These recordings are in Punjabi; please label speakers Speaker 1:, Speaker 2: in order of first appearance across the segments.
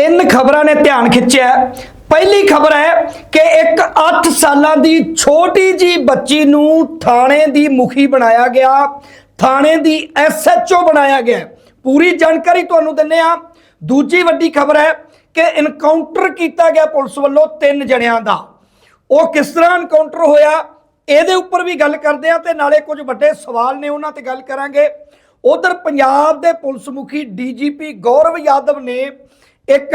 Speaker 1: ਤਿੰਨ ਖਬਰਾਂ ਨੇ ਧਿਆਨ ਖਿੱਚਿਆ। ਪਹਿਲੀ ਖਬਰ ਹੈ ਕਿ ਇੱਕ 8 ਸਾਲਾਂ ਦੀ ਛੋਟੀ ਜੀ ਬੱਚੀ ਨੂੰ ਥਾਣੇ ਦੀ ਮੁਖੀ ਬਣਾਇਆ ਗਿਆ। ਥਾਣੇ ਦੀ ਐਸਐਚਓ ਬਣਾਇਆ ਗਿਆ। ਪੂਰੀ ਜਾਣਕਾਰੀ ਤੁਹਾਨੂੰ ਦਿੰਨੇ ਆ ਦੂਜੀ ਵੱਡੀ ਖਬਰ ਹੈ ਕਿ ਇਨਕਾਊਂਟਰ ਕੀਤਾ ਗਿਆ ਪੁਲਿਸ ਵੱਲੋਂ ਤਿੰਨ ਜਣਿਆਂ ਦਾ। ਉਹ ਕਿਸ ਤਰ੍ਹਾਂ ਇਨਕਾਊਂਟਰ ਹੋਇਆ, ਇਹਦੇ ਉੱਪਰ ਵੀ ਗੱਲ ਕਰਦੇ ਆ ਤੇ ਨਾਲੇ ਕੁਝ ਵੱਡੇ ਸਵਾਲ ਨੇ ਉਹਨਾਂ ਤੇ ਗੱਲ ਕਰਾਂਗੇ। ਉਧਰ ਪੰਜਾਬ ਦੇ ਪੁਲਿਸ ਮੁਖੀ ਡੀਜੀਪੀ ਗੌਰਵ ਯਾਦਵ ਨੇ ਇੱਕ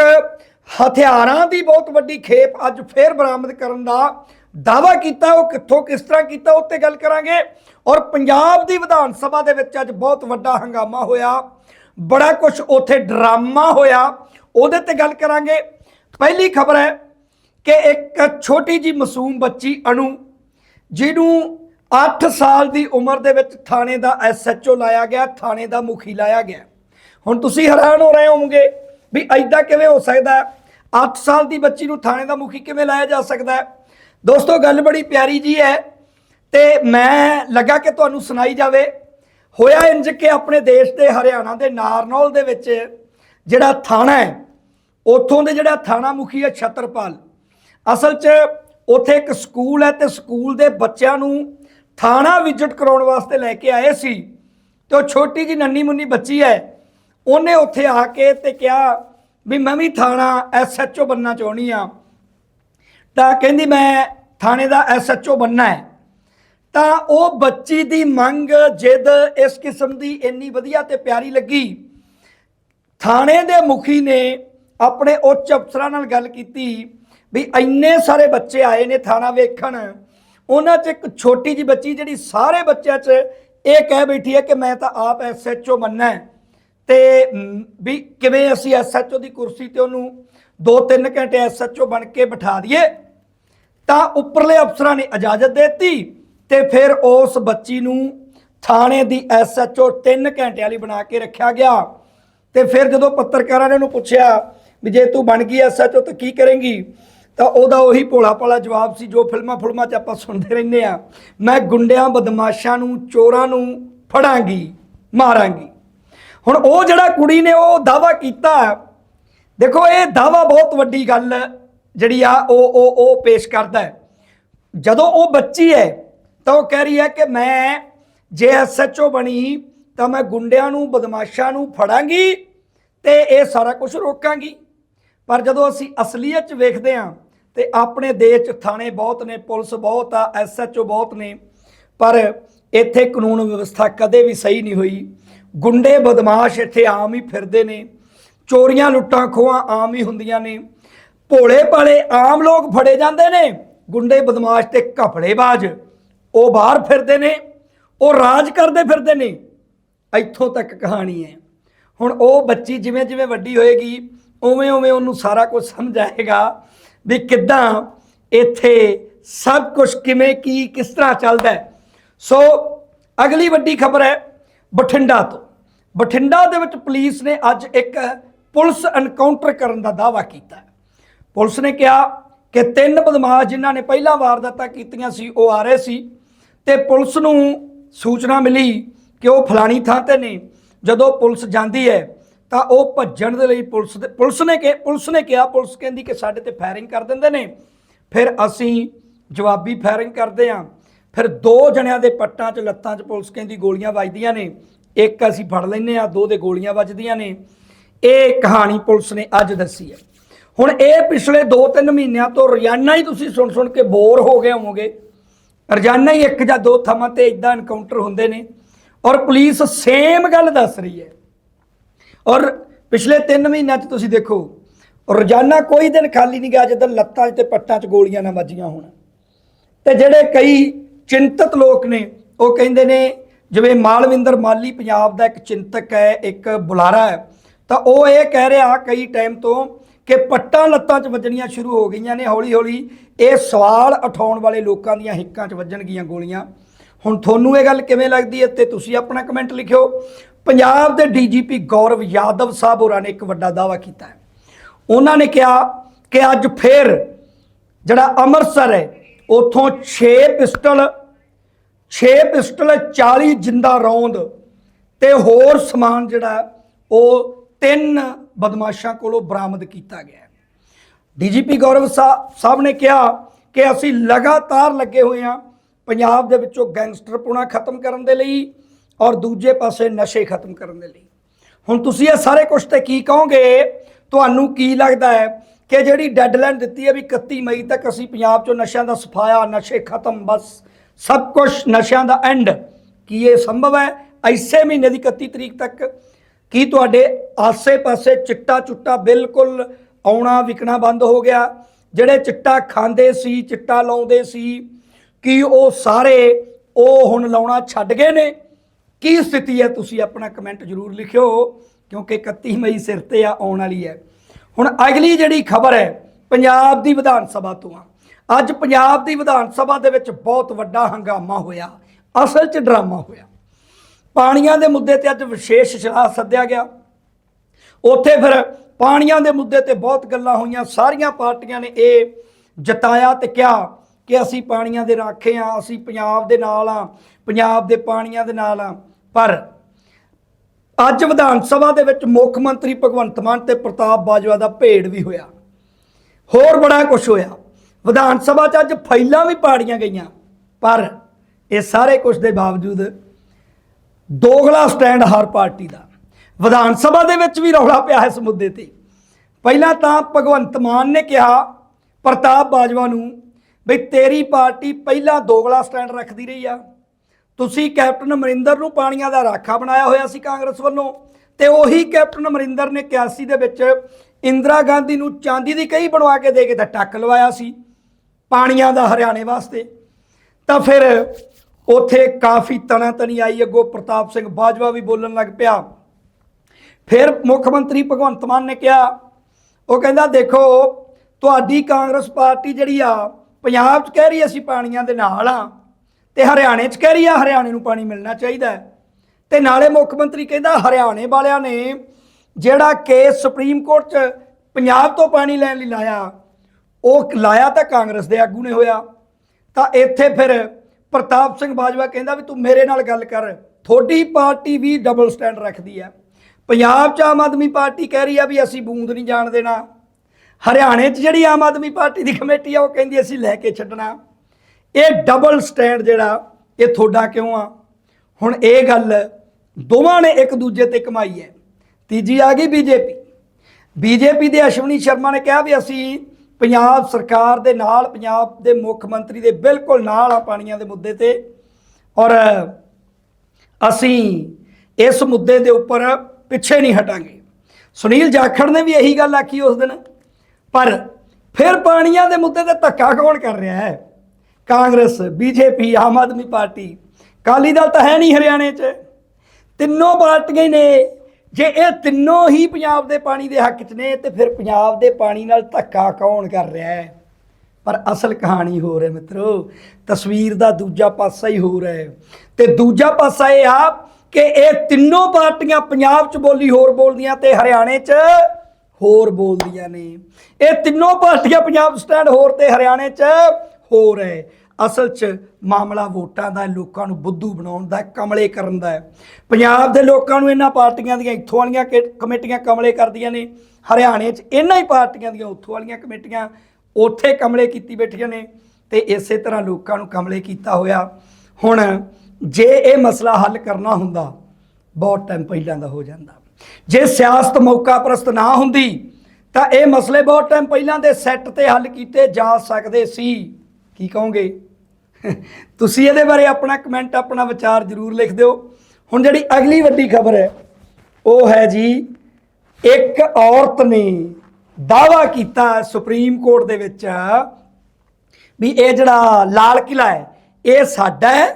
Speaker 1: ਹਥਿਆਰਾਂ ਦੀ ਬਹੁਤ ਵੱਡੀ ਖੇਪ ਅੱਜ ਫੇਰ ਬਰਾਮਦ ਕਰਨ ਦਾ ਦਾਵਾ ਕੀਤਾ, ਉਹ ਕਿੱਥੋਂ, ਕਿਸ ਤਰ੍ਹਾਂ ਕੀਤਾ ਉੱਤੇ ਗੱਲ ਕਰਾਂਗੇ। ਔਰ ਪੰਜਾਬ ਦੀ ਵਿਧਾਨ ਸਭਾ ਦੇ ਵਿੱਚ ਅੱਜ ਬਹੁਤ ਵੱਡਾ ਹੰਗਾਮਾ ਹੋਇਆ। ਬੜਾ ਕੁਝ ਉੱਥੇ ਡਰਾਮਾ ਹੋਇਆ। ਉਹਦੇ ਤੇ ਗੱਲ ਕਰਾਂਗੇ। ਪਹਿਲੀ ਖਬਰ ਹੈ ਕਿ ਇੱਕ ਛੋਟੀ ਜੀ ਮਾਸੂਮ ਬੱਚੀ ਅਣੂ ਜਿਹਨੂੰ 8 ਸਾਲ ਦੀ ਉਮਰ ਦੇ ਵਿੱਚ ਥਾਣੇ ਦਾ ਐਸਐਚਓ ਲਾਇਆ ਗਿਆ, ਥਾਣੇ ਦਾ ਮੁਖੀ ਲਾਇਆ ਗਿਆ। ਹੁਣ ਤੁਸੀਂ ਹੈਰਾਨ ਹੋ ਰਹੇ ਹੋਵੋਗੇ ਵੀ ਐਦਾਂ ਕਿਵੇਂ ਹੋ ਸਕਦਾ ਹੈ? 8 ਸਾਲ ਦੀ ਬੱਚੀ ਨੂੰ ਥਾਣੇ ਦਾ ਮੁਖੀ ਕਿਵੇਂ ਲਾਇਆ ਜਾ ਸਕਦਾ ਦੋਸਤੋ, ਗੱਲ ਬੜੀ ਪਿਆਰੀ ਜੀ ਹੈ ਤੇ ਮੈਂ ਲੱਗਾ ਕਿ ਤੁਹਾਨੂੰ ਸੁਣਾਈ ਜਾਵੇ। ਹੋਇਆ ਇੰਜ ਕਿ ਆਪਣੇ ਦੇਸ਼ ਦੇ ਹਰਿਆਣਾ ਦੇ ਨਾਰਨੌਲ ਦੇ ਵਿੱਚ ਜਿਹੜਾ ਥਾਣਾ ਹੈ, ਉੱਥੋਂ ਦੇ ਜਿਹੜਾ ਥਾਣਾ ਮੁਖੀ ਹੈ ਛਤਰਪਾਲ। ਅਸਲ 'ਚ ਉੱਥੇ ਇੱਕ ਸਕੂਲ ਹੈ ਤੇ ਸਕੂਲ ਦੇ ਬੱਚਿਆਂ ਨੂੰ ਥਾਣਾ ਵਿਜ਼ਿਟ ਕਰਾਉਣ ਵਾਸਤੇ ਲੈ ਕੇ ਆਏ ਸੀ ਤੇ ਉਹ ਛੋਟੀ ਜੀ ਨੰਨੀ ਮੁੰਨੀ ਬੱਚੀ ਹੈ ਉਹਨੇ ਉੱਥੇ ਆ ਕੇ ਤੇ ਕਿਹਾ ਵੀ ਮੈਂ ਵੀ ਥਾਣਾ ਐਸਐਚਓ ਬੰਨਾ ਚਾਹੁੰਦੀ ਆ ਤਾਂ ਕਹਿੰਦੀ ਮੈਂ ਥਾਣੇ ਦਾ ਐਸਐਚਓ ਬੰਨਾ ਹੈ। ਤਾਂ ਉਹ ਬੱਚੀ ਦੀ ਮੰਗ, ਜਿੱਦ ਇਸ ਕਿਸਮ ਦੀ ਇੰਨੀ ਵਧੀਆ ਤੇ ਪਿਆਰੀ ਲੱਗੀ। ਥਾਣੇ ਦੇ ਮੁਖੀ ਨੇ ਆਪਣੇ ਉੱਚ ਅਫਸਰਾਂ ਨਾਲ ਗੱਲ ਕੀਤੀ ਵੀ ਇੰਨੇ ਸਾਰੇ ਬੱਚੇ ਆਏ ਨੇ ਥਾਣਾ ਵੇਖਣ। ਉਹਨਾਂ 'ਚ ਇੱਕ ਛੋਟੀ ਜੀ ਬੱਚੀ ਜਿਹੜੀ ਸਾਰੇ ਬੱਚਿਆਂ 'ਚ ਇਹ ਕਹਿ ਬੈਠੀ ਹੈ ਕਿ ਮੈਂ ਤਾਂ ਆਪ ਐਸਐਚਓ ਬੰਨਾ ਹੈ। ਤੇ ਵੀ ਕਿਵੇਂ ਅਸੀਂ ਐਸਐਚਓ ਦੀ ਕੁਰਸੀ ਤੇ ਉਹਨੂੰ 2-3 ਘੰਟੇ ਐਸਐਚਓ ਬਣ ਕੇ ਬਿਠਾ ਦਈਏ, ਤਾਂ ਉੱਪਰਲੇ ਅਫਸਰਾਂ ਨੇ ਇਜਾਜ਼ਤ ਦੇ ਦਿੱਤੀ ਤੇ ਫਿਰ ਉਸ ਬੱਚੀ ਨੂੰ ਥਾਣੇ ਦੀ ਐਸਐਚਓ 3 ਘੰਟਿਆਂ ਲਈ ਬਣਾ ਕੇ ਰੱਖਿਆ ਗਿਆ। ਤੇ ਫਿਰ ਜਦੋਂ ਪੱਤਰਕਾਰਾਂ ਨੇ ਉਹਨੂੰ ਪੁੱਛਿਆ ਵੀ ਜੇ ਤੂੰ ਬਣ ਗਈ ਐਸਐਚਓ ਤਾਂ ਕੀ ਕਰੇਂਗੀ, ਤਾਂ ਉਹਦਾ ਉਹੀ ਭੋਲਾ ਭਾਲਾ ਜਵਾਬ ਸੀ ਜੋ ਫਿਲਮਾਂ ਫਿਲਮਾਂ 'ਚ ਆਪਾਂ ਸੁਣਦੇ ਰਹਿੰਦੇ ਆ ਮੈਂ ਗੁੰਡਿਆਂ, ਬਦਮਾਸ਼ਾਂ ਨੂੰ, ਚੋਰਾਂ ਨੂੰ ਫੜਾਂਗੀ, ਮਾਰਾਂਗੀ। ਹੁਣ ਉਹ ਜਿਹੜਾ ਕੁੜੀ ਨੇ ਉਹ ਦਾਵਾ ਕੀਤਾ, ਦੇਖੋ ਇਹ ਦਾਵਾ ਬਹੁਤ ਵੱਡੀ ਗੱਲ ਜਿਹੜੀ ਆ, ਉਹ ਉਹ ਉਹ ਪੇਸ਼ ਕਰਦਾ ਹੈ। ਜਦੋਂ ਉਹ ਬੱਚੀ ਹੈ, ਤਾਂ ਉਹ ਕਹਿ ਰਹੀ ਹੈ ਕਿ ਮੈਂ ਜੇ ਐਸਐਚਓ ਬਣੀ, ਤਾਂ ਮੈਂ ਗੁੰਡਿਆਂ ਨੂੰ, ਬਦਮਾਸ਼ਾਂ ਨੂੰ ਫੜਾਂਗੀ ਤੇ ਇਹ ਸਾਰਾ ਕੁਝ ਰੋਕਾਂਗੀ। ਪਰ ਜਦੋਂ ਅਸੀਂ ਅਸਲੀਅਤ ਚ ਵੇਖਦੇ ਹਾਂ ਤੇ ਆਪਣੇ ਦੇਸ਼ ਚ ਥਾਣੇ ਬਹੁਤ ਨੇ, ਪੁਲਿਸ ਬਹੁਤ ਆ ਐਸਐਚਓ ਬਹੁਤ ਨੇ, ਪਰ ਇੱਥੇ ਕਾਨੂੰਨ ਵਿਵਸਥਾ ਕਦੇ ਵੀ ਸਹੀ ਨਹੀਂ ਹੋਈ। ਗੁੰਡੇ ਬਦਮਾਸ਼ ਇੱਥੇ ਆਮ ਹੀ ਫਿਰਦੇ ਨੇ, ਚੋਰੀਆਂ ਲੁੱਟਾਂ ਖੋਹਾਂ ਆਮ ਹੀ ਹੁੰਦੀਆਂ ਨੇ। ਭੋਲੇ ਭਾਲੇ ਆਮ ਲੋਕ ਫੜੇ ਜਾਂਦੇ ਨੇ, ਗੁੰਡੇ ਬਦਮਾਸ਼ ਤੇ ਘਪੜੇਬਾਜ਼ ਉਹ ਬਾਹਰ ਫਿਰਦੇ ਨੇ, ਉਹ ਰਾਜ ਕਰਦੇ ਫਿਰਦੇ ਨੇ। ਇੱਥੋਂ ਤੱਕ ਕਹਾਣੀ ਹੈ। ਹੁਣ ਉਹ ਬੱਚੀ ਜਿਵੇਂ ਜਿਵੇਂ ਵੱਡੀ ਹੋਏਗੀ, ਉਵੇਂ ਉਵੇਂ ਉਹਨੂੰ ਸਾਰਾ ਕੁਝ ਸਮਝ ਆਏਗਾ ਵੀ ਕਿੱਦਾਂ ਇੱਥੇ ਸਭ ਕੁਝ ਕਿਵੇਂ, ਕੀ, ਕਿਸ ਤਰ੍ਹਾਂ ਚੱਲਦਾ ਸੋ ਅਗਲੀ ਵੱਡੀ ਖਬਰ ਹੈ ਬਠਿੰਡਾ ਤੋਂ। ਬਠਿੰਡਾ ਦੇ ਵਿੱਚ ਪੁਲਿਸ ਨੇ ਅੱਜ ਇੱਕ ਪੁਲਿਸ ਐਨਕਾਊਂਟਰ ਕਰਨ ਦਾ ਦਾਅਵਾ ਕੀਤਾ। ਪੁਲਿਸ ਨੇ ਕਿਹਾ ਕਿ ਤਿੰਨ ਬਦਮਾਸ਼ ਜਿਨ੍ਹਾਂ ਨੇ ਪਹਿਲਾਂ ਵਾਰਦਾਤਾਂ ਕੀਤੀਆਂ ਸੀ, ਉਹ ਆ ਰਹੇ ਸੀ ਤੇ ਪੁਲਿਸ ਨੂੰ ਸੂਚਨਾ ਮਿਲੀ ਕਿ ਉਹ ਫਲਾਣੀ ਥਾਂ ਤੇ ਨੇ। ਜਦੋਂ ਪੁਲਿਸ ਜਾਂਦੀ ਹੈ, ਤਾਂ ਉਹ ਭੱਜਣ ਦੇ ਲਈ ਪੁਲਿਸ ਦੇ ਪੁਲਿਸ ਨੇ ਕਿ ਪੁਲਿਸ ਨੇ ਕਿਹਾ, ਪੁਲਿਸ ਕਹਿੰਦੀ ਕਿ ਸਾਡੇ ਤੇ ਫਾਇਰਿੰਗ ਕਰ ਦਿੰਦੇ ਨੇ। ਫਿਰ ਅਸੀਂ ਜਵਾਬੀ ਫਾਇਰਿੰਗ ਕਰਦੇ ਹਾਂ। ਫਿਰ ਦੋ ਜਣਿਆਂ ਦੇ ਪੱਟਾਂ 'ਚ ਲੱਤਾਂ 'ਚ ਪੁਲਿਸ ਕਹਿੰਦੀ ਗੋਲੀਆਂ ਵੱਜਦੀਆਂ ਨੇ। ਇੱਕ ਅਸੀਂ ਫੜ ਲੈਂਦੇ ਆ ਦੋ ਦੇ ਗੋਲੀਆਂ ਵੱਜਦੀਆਂ ਨੇ। ਇਹ ਕਹਾਣੀ ਪੁਲਿਸ ਨੇ ਅੱਜ ਦੱਸੀ ਹੈ। ਹੁਣ ਇਹ ਪਿਛਲੇ 2-3 ਮਹੀਨਿਆਂ ਤੋਂ ਰੋਜ਼ਾਨਾ ਹੀ ਤੁਸੀਂ ਸੁਣ ਸੁਣ ਕੇ ਬੋਰ ਹੋ ਗਏ ਹੋਵੋਗੇ। ਰੋਜ਼ਾਨਾ ਹੀ ਇੱਕ ਜਾਂ ਦੋ ਥਾਵਾਂ ਤੇ ਇਦਾਂ ਐਨਕਾਊਂਟਰ ਹੁੰਦੇ ਨੇ। ਔਰ ਪੁਲਿਸ ਸੇਮ ਗੱਲ ਦੱਸ ਰਹੀ ਹੈ। ਔਰ ਪਿਛਲੇ 3 ਮਹੀਨਿਆਂ 'ਚ ਤੁਸੀਂ ਦੇਖੋ ਰੋਜ਼ਾਨਾ ਕੋਈ ਦਿਨ ਖਾਲੀ ਨਹੀਂ ਗਿਆ ਜਦੋਂ ਲੱਤਾਂ 'ਚ ਤੇ ਪੱਟਾਂ 'ਚ ਗੋਲੀਆਂ ਨਾ ਵੱਜੀਆਂ ਹੋਣ। ਤੇ ਜਿਹੜੇ ਕਈ ਚਿੰਤਤ ਲੋਕ ਨੇ, ਉਹ ਕਹਿੰਦੇ ਨੇ ਜਿਵੇਂ ਮਾਲਵਿੰਦਰ ਮਾਲੀ ਪੰਜਾਬ ਦਾ ਇੱਕ ਚਿੰਤਕ ਹੈ, ਇੱਕ ਬੁਲਾਰਾ ਹੈ, ਤਾਂ ਉਹ ਇਹ ਕਹਿ ਰਿਹਾ ਕਈ ਟਾਈਮ ਤੋਂ ਕਿ ਪੱਟਾਂ ਲੱਤਾਂ 'ਚ ਵੱਜਣੀਆਂ ਸ਼ੁਰੂ ਹੋ ਗਈਆਂ ਨੇ ਹੌਲੀ ਹੌਲੀ ਇਹ ਸਵਾਲ ਉਠਾਉਣ ਵਾਲੇ ਲੋਕਾਂ ਦੀਆਂ ਹਿੱਕਾਂ 'ਚ ਵੱਜਣਗੀਆਂ ਗੋਲੀਆਂ। ਹੁਣ ਤੁਹਾਨੂੰ ਇਹ ਗੱਲ ਕਿਵੇਂ ਲੱਗਦੀ ਹੈ ਤੇ ਤੁਸੀਂ ਆਪਣਾ ਕਮੈਂਟ ਲਿਖਿਓ। ਪੰਜਾਬ ਦੇ ਡੀਜੀਪੀ ਗੌਰਵ ਯਾਦਵ ਸਾਹਿਬ ਹੋਰਾਂ ਨੇ ਇੱਕ ਵੱਡਾ ਦਾਅਵਾ ਕੀਤਾ ਹੈ। ਉਹਨਾਂ ਨੇ ਕਿਹਾ ਕਿ ਅੱਜ ਫੇਰ ਜਿਹੜਾ ਅੰਮ੍ਰਿਤਸਰ ਹੈ, ਉਥੋਂ 6 ਪਿਸਟਲ 6 ਪਿਸਟਲ 40 ਜਿੰਦਾ ਰੌਂਦ ਤੇ ਹੋਰ ਸਮਾਨ ਜਿਹੜਾ ਉਹ ਤਿੰਨ ਬਦਮਾਸ਼ਾਂ ਕੋਲੋਂ ਬਰਾਮਦ ਕੀਤਾ ਗਿਆ ਹੈ। ਡੀਜੀਪੀ ਗੌਰਵ ਸਾਹਿਬ ਨੇ ਕਿਹਾ ਕਿ ਅਸੀਂ ਲਗਾਤਾਰ ਲੱਗੇ ਹੋਏ ਹਾਂ ਪੰਜਾਬ ਦੇ ਵਿੱਚੋਂ ਗੈਂਗਸਟਰ ਪੁਣਾ ਖਤਮ ਕਰਨ ਦੇ ਲਈ ਔਰ ਦੂਜੇ ਪਾਸੇ ਨਸ਼ੇ ਖਤਮ ਕਰਨ ਦੇ ਲਈ। ਹੁਣ ਤੁਸੀਂ ਇਹ ਸਾਰੇ ਕੁਝ ਤੇ ਕੀ ਕਹੋਗੇ? ਤੁਹਾਨੂੰ ਕੀ ਲੱਗਦਾ ਹੈ ਕਿ ਜਿਹੜੀ ਡੈਡਲਾਈਨ ਦਿੱਤੀ ਹੈ ਵੀ 31 ਮਈ ਤੱਕ ਅਸੀਂ ਪੰਜਾਬ ਚੋਂ ਨਸ਼ਿਆਂ ਦਾ ਸਫਾਇਆ, ਨਸ਼ੇ ਖਤਮ, ਬਸ ਸਭ ਕੁਝ ਨਸ਼ਿਆਂ ਦਾ ਐਂਡ ਕੀ ਇਹ ਸੰਭਵ ਹੈ? ਐਸੇ ਮਹੀਨੇ ਦੀ 31 ਤਰੀਕ ਤੱਕ ਕੀ ਤੁਹਾਡੇ ਆਸੇ-ਪਾਸੇ ਚਿੱਟਾ ਚੁੱਟਾ ਬਿਲਕੁਲ ਆਉਣਾ, ਵਿਕਣਾ ਬੰਦ ਹੋ ਗਿਆ? ਜਿਹੜੇ ਚਿੱਟਾ ਖਾਂਦੇ ਸੀ, ਚਿੱਟਾ ਲਾਉਂਦੇ ਸੀ, ਕੀ ਉਹ ਸਾਰੇ ਉਹ ਹੁਣ ਲਾਉਣਾ ਛੱਡ ਗਏ ਨੇ? ਕੀ ਸਥਿਤੀ ਹੈ? ਤੁਸੀਂ ਆਪਣਾ ਕਮੈਂਟ ਜ਼ਰੂਰ ਲਿਖਿਓ, ਕਿਉਂਕਿ 31 ਮਈ ਸਿਰ ਤੇ ਆ, ਆਉਣ ਵਾਲੀ ਹੈ। ਹੁਣ ਅਗਲੀ ਜਿਹੜੀ ਖਬਰ ਹੈ, ਪੰਜਾਬ ਦੀ ਵਿਧਾਨ ਸਭਾ ਤੋਂ ਆ। ਅੱਜ ਪੰਜਾਬ ਦੀ ਵਿਧਾਨ ਸਭਾ ਦੇ ਵਿੱਚ ਬਹੁਤ ਵੱਡਾ ਹੰਗਾਮਾ ਹੋਇਆ। ਅਸਲ 'ਚ ਡਰਾਮਾ ਹੋਇਆ। ਪਾਣੀਆਂ ਦੇ ਮੁੱਦੇ ਤੇ ਅੱਜ ਵਿਸ਼ੇਸ਼ ਇਜਲਾਸ ਸੱਦਿਆ ਗਿਆ। ਉੱਥੇ ਫਿਰ ਪਾਣੀਆਂ ਦੇ ਮੁੱਦੇ ਤੇ ਬਹੁਤ ਗੱਲਾਂ ਹੋਈਆਂ। ਸਾਰੀਆਂ ਪਾਰਟੀਆਂ ਨੇ ਇਹ ਜਤਾਇਆ ਤੇ ਕਿਹਾ ਕਿ ਅਸੀਂ ਪਾਣੀਆਂ ਦੇ ਰਾਖੇ ਆ ਅਸੀਂ ਪੰਜਾਬ ਦੇ ਨਾਲ ਆ ਪੰਜਾਬ ਦੇ ਪਾਣੀਆਂ ਦੇ ਨਾਲ ਆ ਪਰ ਅੱਜ ਵਿਧਾਨ ਸਭਾ ਦੇ ਵਿੱਚ ਮੁੱਖ ਮੰਤਰੀ ਭਗਵੰਤ ਮਾਨ ਤੇ ਪ੍ਰਤਾਪ ਬਾਜਵਾ ਦਾ ਭੇੜ ਵੀ ਹੋਇਆ। ਹੋਰ ਬੜਾ ਕੁਝ ਹੋਇਆ। ਵਿਧਾਨ ਸਭਾ 'ਚ ਅੱਜ ਫਾਈਲਾਂ ਵੀ ਪਾੜੀਆਂ ਗਈਆਂ। ਪਰ ਇਹ ਸਾਰੇ ਕੁਝ ਦੇ ਬਾਵਜੂਦ ਦੋਗਲਾ ਸਟੈਂਡ ਹਰ ਪਾਰਟੀ ਦਾ। ਵਿਧਾਨ ਸਭਾ ਦੇ ਵਿੱਚ ਵੀ ਰੌਲਾ ਪਿਆ ਇਸ ਮੁੱਦੇ ਤੇ। ਪਹਿਲਾਂ ਤਾਂ ਭਗਵੰਤ ਮਾਨ ਨੇ ਕਿਹਾ, ਪ੍ਰਤਾਪ ਬਾਜਵਾ ਨੂੰ ਵੀ ਤੇਰੀ ਪਾਰਟੀ ਪਹਿਲਾਂ ਦੋਗਲਾ ਸਟੈਂਡ ਰੱਖਦੀ ਰਹੀ ਆ। ਤੁਸੀਂ ਕੈਪਟਨ ਅਮਰਿੰਦਰ ਨੂੰ ਪਾਣੀਆਂ ਦਾ ਰਾਖਾ ਬਣਾਇਆ ਹੋਇਆ ਸੀ ਕਾਂਗਰਸ ਵੱਲੋਂ ਤੇ ਉਹੀ ਕੈਪਟਨ ਅਮਰਿੰਦਰ ਨੇ 81 ਦੇ ਵਿੱਚ ਇੰਦਰਾ ਗਾਂਧੀ ਨੂੰ ਚਾਂਦੀ ਦੀ ਕਹੀ ਬਣਵਾ ਕੇ ਦੇ ਕੇ ਤਾਂ ਟੱਕ ਲਵਾਇਆ ਸੀ। ਪਾਣੀਆਂ ਦਾ ਹਰਿਆਣੇ ਵਾਸਤੇ। ਤਾਂ ਫਿਰ ਉਥੇ ਕਾਫੀ ਤਣਾ ਤਣੀ ਆਈ, ਅੱਗੋਂ ਪ੍ਰਤਾਪ ਸਿੰਘ ਬਾਜਵਾ ਵੀ ਬੋਲਣ ਲੱਗ ਪਿਆ। ਫਿਰ ਮੁੱਖ ਮੰਤਰੀ ਭਗਵੰਤ ਮਾਨ ਨੇ ਕਿਹਾ, ਉਹ ਕਹਿੰਦਾ, ਦੇਖੋ, ਤੁਹਾਡੀ ਕਾਂਗਰਸ ਪਾਰਟੀ ਜਿਹੜੀ ਆ, ਪੰਜਾਬ 'ਚ ਕਹਿ ਰਹੀ ਅਸੀਂ ਪਾਣੀਆਂ ਦੇ ਨਾਲ ਆ ਤੇ ਹਰਿਆਣੇ 'ਚ ਕਹਿ ਰਹੀ ਆ ਹਰਿਆਣੇ ਨੂੰ ਪਾਣੀ ਮਿਲਣਾ ਚਾਹੀਦਾ ਹੈ। ਤੇ ਨਾਲੇ ਮੁੱਖ ਮੰਤਰੀ ਕਹਿੰਦਾ, ਹਰਿਆਣੇ ਵਾਲਿਆਂ ਨੇ ਜਿਹੜਾ ਕੇਸ ਸੁਪਰੀਮ ਕੋਰਟ 'ਚ ਪੰਜਾਬ ਤੋਂ ਪਾਣੀ ਲੈਣ ਲਈ ਲਾਇਆ ਉਹ ਲਾਇਆ ਤਾਂ ਕਾਂਗਰਸ ਦੇ ਆਗੂ ਨੇ ਹੋਇਆ। ਤਾਂ ਇੱਥੇ ਫਿਰ ਪ੍ਰਤਾਪ ਸਿੰਘ ਬਾਜਵਾ ਕਹਿੰਦਾ ਵੀ ਤੂੰ ਮੇਰੇ ਨਾਲ ਗੱਲ ਕਰ। ਤੁਹਾਡੀ ਪਾਰਟੀ ਵੀ ਡਬਲ ਸਟੈਂਡ ਰੱਖਦੀ ਹੈ। ਪੰਜਾਬ 'ਚ ਆਮ ਆਦਮੀ ਪਾਰਟੀ ਕਹਿ ਰਹੀ ਆ ਵੀ ਅਸੀਂ ਬੂੰਦ ਨਹੀਂ ਜਾਣ ਦੇਣਾ। ਹਰਿਆਣੇ 'ਚ ਜਿਹੜੀ ਆਮ ਆਦਮੀ ਪਾਰਟੀ ਦੀ ਕਮੇਟੀ ਆ, ਉਹ ਕਹਿੰਦੀ ਅਸੀਂ ਲੈ ਕੇ ਛੱਡਣਾ। ਇਹ ਡਬਲ ਸਟੈਂਡ ਜਿਹੜਾ, ਇਹ ਤੁਹਾਡਾ ਕਿਉਂ ਆ? ਹੁਣ ਇਹ ਗੱਲ ਦੋਵਾਂ ਨੇ ਇੱਕ ਦੂਜੇ ਤੇ ਕਮਾਈ ਹੈ। ਤੀਜੀ ਆ ਗਈ ਬੀਜੇਪੀ। ਬੀਜੇਪੀ ਦੇ ਅਸ਼ਵਨੀ ਸ਼ਰਮਾ ਨੇ ਕਿਹਾ ਵੀ ਅਸੀਂ ਪੰਜਾਬ ਸਰਕਾਰ ਦੇ ਨਾਲ, ਪੰਜਾਬ ਦੇ ਮੁੱਖ ਮੰਤਰੀ ਦੇ ਬਿਲਕੁਲ ਨਾਲ ਆ ਪਾਣੀਆਂ ਦੇ ਮੁੱਦੇ ਤੇ। ਔਰ ਅਸੀਂ ਇਸ ਮੁੱਦੇ ਦੇ ਉੱਪਰ ਪਿੱਛੇ ਨਹੀਂ ਹਟਾਂਗੇ। ਸੁਨੀਲ ਜਾਖੜ ਨੇ ਵੀ ਇਹੀ ਗੱਲ ਆਖੀ ਉਸ ਦਿਨ। ਪਰ ਫਿਰ ਪਾਣੀਆਂ ਦੇ ਮੁੱਦੇ ਤੇ ਧੱਕਾ ਕੌਣ ਕਰ ਰਿਹਾ ਹੈ? Congress, BJP, Aam Aadmi party. Kali Dal ਤਾਂ ਹੈ ਨਹੀਂ ਹਰਿਆਣੇ 'ਚ। ਤਿੰਨੋਂ ਪਾਰਟੀਆਂ ਨੇ। ਜੇ ਇਹ ਤਿੰਨੋਂ ਹੀ ਪੰਜਾਬ ਦੇ ਪਾਣੀ ਦੇ ਹੱਕ 'ਚ ਨੇ, ਤੇ ਫਿਰ ਪੰਜਾਬ ਦੇ ਪਾਣੀ ਨਾਲ ਧੱਕਾ ਕੌਣ ਕਰ ਰਿਹਾ ਹੈ? ਪਰ ਅਸਲ ਕਹਾਣੀ ਹੋਰ ਹੈ ਮਿੱਤਰੋ, ਤਸਵੀਰ ਦਾ ਦੂਜਾ ਪਾਸਾ ਹੀ ਹੋਰ ਹੈ। ਤੇ ਦੂਜਾ ਪਾਸਾ ਇਹ ਆ ਕਿ ਇਹ ਤਿੰਨੋਂ ਪਾਰਟੀਆਂ ਪੰਜਾਬ 'ਚ ਬੋਲੀ ਹੋਰ ਬੋਲਦੀਆਂ ਤੇ ਹਰਿਆਣੇ 'ਚ ਹੋਰ ਬੋਲਦੀਆਂ ਨੇ। ਇਹ ਤਿੰਨੋਂ ਪਾਰਟੀਆਂ ਪੰਜਾਬ ਸਟੈਂਡ ਹੋਰ ਤੇ ਹਰਿਆਣੇ 'ਚ ਹੋਰ ਹੈ। ਅਸਲ 'ਚ ਮਾਮਲਾ ਵੋਟਾਂ ਦਾ ਲੋਕਾਂ ਨੂੰ ਬੁੱਧੂ ਬਣਾਉਣ ਦਾ ਕਮਲੇ ਕਰਨ ਦਾ ਹੈ। ਪੰਜਾਬ ਦੇ ਲੋਕਾਂ ਨੂੰ ਇਹਨਾਂ ਪਾਰਟੀਆਂ ਦੀਆਂ, ਇੱਥੋਂ ਵਾਲੀਆਂ ਕਮੇਟੀਆਂ ਕਮਲੇ ਕਰਦੀਆਂ ਨੇ, ਹਰਿਆਣੇ 'ਚ ਇਹਨਾਂ ਹੀ ਪਾਰਟੀਆਂ ਦੀਆਂ, ਉੱਥੋਂ ਵਾਲੀਆਂ ਕਮੇਟੀਆਂ ਉੱਥੇ ਕਮਲੇ ਕੀਤੀ ਬੈਠੀਆਂ ਨੇ ਤੇ ਇਸੇ ਤਰ੍ਹਾਂ ਲੋਕਾਂ ਨੂੰ ਕਮਲੇ ਕੀਤਾ ਹੋਇਆ। ਹੁਣ ਜੇ ਇਹ ਮਸਲਾ ਹੱਲ ਕਰਨਾ ਹੁੰਦਾ, ਬਹੁਤ ਟਾਈਮ ਪਹਿਲਾਂ ਦਾ ਹੋ ਜਾਂਦਾ। ਜੇ ਸਿਆਸਤ ਮੌਕਾ ਪ੍ਰਸਤ ਨਾ ਹੁੰਦੀ, ਤਾਂ ਇਹ ਮਸਲੇ ਬਹੁਤ ਟਾਈਮ ਪਹਿਲਾਂ ਦੇ ਸੈੱਟ ਤੇ ਹੱਲ ਕੀਤੇ ਜਾ ਸਕਦੇ ਸੀ। ਕੀ ਕਹੋਗੇ? ਤੁਸੀਂ ਇਹਦੇ ਬਾਰੇ ਆਪਣਾ ਕਮੈਂਟ ਆਪਣਾ ਵਿਚਾਰ ਜ਼ਰੂਰ ਲਿਖ ਦਿਓ। ਹੁਣ ਜਿਹੜੀ ਅਗਲੀ ਵੱਡੀ ਖਬਰ ਹੈ, ਉਹ ਹੈ ਜੀ, ਇੱਕ ਔਰਤ ਨੇ ਦਾਵਾ ਕੀਤਾ ਸੁਪਰੀਮ ਕੋਰਟ ਦੇ ਵਿੱਚ ਵੀ ਇਹ ਜਿਹੜਾ ਲਾਲ ਕਿਲਾ ਹੈ, ਇਹ ਸਾਡਾ ਹੈ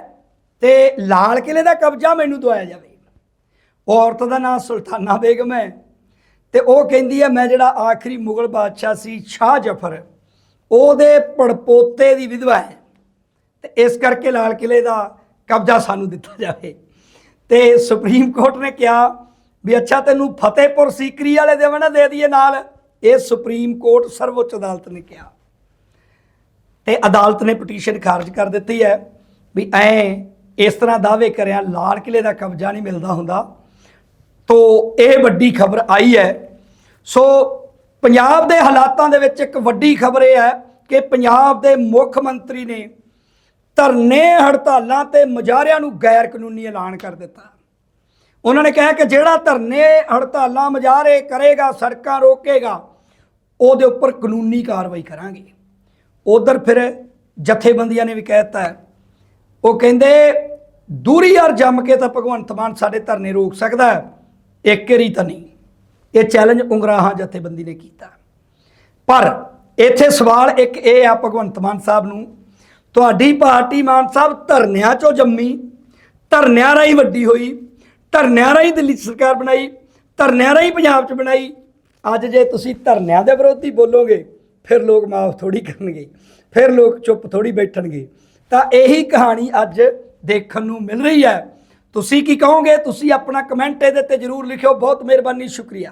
Speaker 1: ਤੇ ਲਾਲ ਕਿਲੇ ਦਾ ਕਬਜ਼ਾ ਮੈਨੂੰ ਦਵਾਇਆ ਜਾਵੇ। ਔਰਤ ਦਾ ਨਾਮ ਸੁਲਤਾਨਾ ਬੇਗਮ ਹੈ ਤੇ ਉਹ ਕਹਿੰਦੀ ਹੈ, ਮੈਂ ਜਿਹੜਾ ਆਖਰੀ ਮੁਗਲ ਬਾਦਸ਼ਾਹ ਸੀ, ਸ਼ਾਹ ਜਫਰ। ਉਹਦੇ ਪੜਪੋਤੇ ਦੀ ਵਿਧਵਾ ਹੈ। ਤੇ ਇਸ ਕਰਕੇ ਲਾਲ ਕਿਲੇ ਦਾ ਕਬਜ਼ਾ ਸਾਨੂੰ ਦਿੱਤਾ ਜਾਵੇ। ਤੇ ਸੁਪਰੀਮ ਕੋਰਟ ਨੇ ਕਿਹਾ ਵੀ ਅੱਛਾ ਤੈਨੂੰ ਫਤਿਹਪੁਰ ਸੀਕਰੀ ਵਾਲੇ ਦੇਵਣ ਨਾ ਦੇ ਦਈਏ ਨਾਲ। ਇਹ ਸੁਪਰੀਮ ਕੋਰਟ ਸਰਵਉੱਚ ਅਦਾਲਤ ਨੇ ਕਿਹਾ। ਤੇ ਅਦਾਲਤ ਨੇ ਪਟੀਸ਼ਨ ਖਾਰਜ ਕਰ ਦਿੱਤੀ ਹੈ ਵੀ ਐ ਇਸ ਤਰ੍ਹਾਂ ਦਾਅਵੇ ਕਰਿਆ ਲਾਲ ਕਿਲੇ ਦਾ ਕਬਜ਼ਾ ਨਹੀਂ ਮਿਲਦਾ ਹੁੰਦਾ। ਤੋ ਇਹ ਵੱਡੀ ਖਬਰ ਆਈ ਹੈ। ਸੋ ਪੰਜਾਬ ਦੇ ਹਾਲਾਤਾਂ ਦੇ ਵਿੱਚ ਇੱਕ ਵੱਡੀ ਖਬਰ ਇਹ ਹੈ ਕਿ ਪੰਜਾਬ ਦੇ ਮੁੱਖ ਮੰਤਰੀ ਨੇ ਧਰਨੇ ਹੜਤਾਲਾਂ ਤੇ ਮੁਜ਼ਾਹਰਿਆਂ ਨੂੰ ਗੈਰ ਕਾਨੂੰਨੀ ਐਲਾਨ ਕਰ ਦਿੱਤਾ। ਉਹਨਾਂ ਨੇ ਕਿਹਾ ਕਿ ਜਿਹੜਾ ਧਰਨੇ ਹੜਤਾਲਾਂ ਮੁਜ਼ਾਹਰੇ ਕਰੇਗਾ, ਸੜਕਾਂ ਰੋਕੇਗਾ, ਉਹਦੇ ਉੱਪਰ ਕਾਨੂੰਨੀ ਕਾਰਵਾਈ ਕਰਾਂਗੇ। ਉਧਰ ਫਿਰ ਜਥੇਬੰਦੀਆਂ ਨੇ ਵੀ ਕਹਿ ਦਿੱਤਾ ਉਹ ਕਹਿੰਦੇ, ਦੂਰੀ ਯਾਰ ਜੰਮ ਕੇ ਤਾਂ ਭਗਵੰਤ ਮਾਨ ਸਾਡੇ ਧਰਨੇ ਰੋਕ ਸਕਦਾ ਹੈ, ਇੱਕ ਵਾਰੀ ਤਾਂ ਨਹੀਂ। ਇਹ ਚੈਲੰਜ ਉਂਗਰਾਹਾਂ ਜਥੇਬੰਦੀ ਨੇ ਕੀਤਾ। ਪਰ ਇੱਥੇ ਸਵਾਲ ਇੱਕ ਇਹ ਆ ਭਗਵੰਤ ਮਾਨ ਸਾਹਿਬ ਨੂੰ, ਤੁਹਾਡੀ ਪਾਰਟੀ ਮਾਨ ਸਾਹਿਬ ਧਰਨਿਆਂ ਚੋਂ ਜੰਮੀ, ਧਰਨਿਆਂ ਰਾਹੀਂ ਵੱਡੀ ਹੋਈ, ਧਰਨਿਆਂ ਰਾਹੀਂ ਦਿੱਲੀ ਸਰਕਾਰ ਬਣਾਈ, ਧਰਨਿਆਂ ਰਾਹੀਂ ਪੰਜਾਬ 'ਚ ਬਣਾਈ, ਅੱਜ ਜੇ ਤੁਸੀਂ ਧਰਨਿਆਂ ਦੇ ਵਿਰੋਧੀ ਬੋਲੋਗੇ, ਫਿਰ ਲੋਕ ਮਾਫ ਥੋੜੀ ਕਰਨਗੇ, ਫਿਰ ਲੋਕ ਚੁੱਪ ਥੋੜੀ ਬੈਠਣਗੇ। ਤਾਂ ਇਹੀ ਕਹਾਣੀ ਅੱਜ ਦੇਖਣ ਨੂੰ ਮਿਲ ਰਹੀ ਹੈ। ਤੁਸੀਂ ਕੀ ਕਹੋਗੇ? ਤੁਸੀਂ ਆਪਣਾ ਕਮੈਂਟ ਇਹਦੇ ਤੇ ਜਰੂਰ ਲਿਖਿਓ। ਬਹੁਤ ਮਿਹਰਬਾਨੀ, ਸ਼ੁਕਰੀਆ।